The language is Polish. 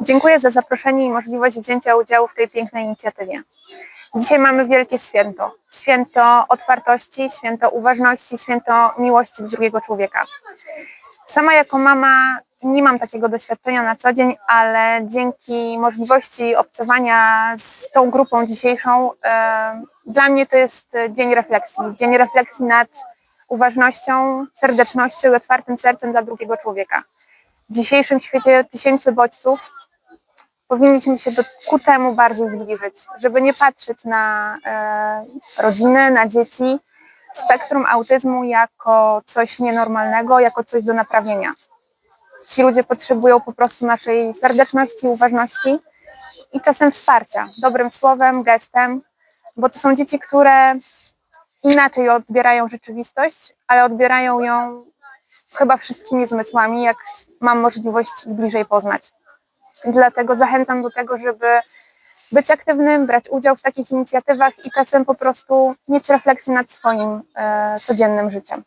Dziękuję za zaproszenie i możliwość wzięcia udziału w tej pięknej inicjatywie. Dzisiaj mamy wielkie święto. Święto otwartości, święto uważności, święto miłości do drugiego człowieka. Sama jako mama nie mam takiego doświadczenia na co dzień, ale dzięki możliwości obcowania z tą grupą dzisiejszą, e, dla mnie to jest dzień refleksji. Dzień refleksji nad uważnością, serdecznością i otwartym sercem dla drugiego człowieka. W dzisiejszym świecie tysięcy bodźców powinniśmy się do, ku temu bardziej zbliżyć, żeby nie patrzeć na e, rodzinę, na dzieci, spektrum autyzmu jako coś nienormalnego, jako coś do naprawienia. Ci ludzie potrzebują po prostu naszej serdeczności, uważności i czasem wsparcia, dobrym słowem, gestem, bo to są dzieci, które inaczej odbierają rzeczywistość, ale odbierają ją chyba wszystkimi zmysłami, jak mam możliwość bliżej poznać. Dlatego zachęcam do tego, żeby być aktywnym, brać udział w takich inicjatywach i czasem po prostu mieć refleksję nad swoim e, codziennym życiem.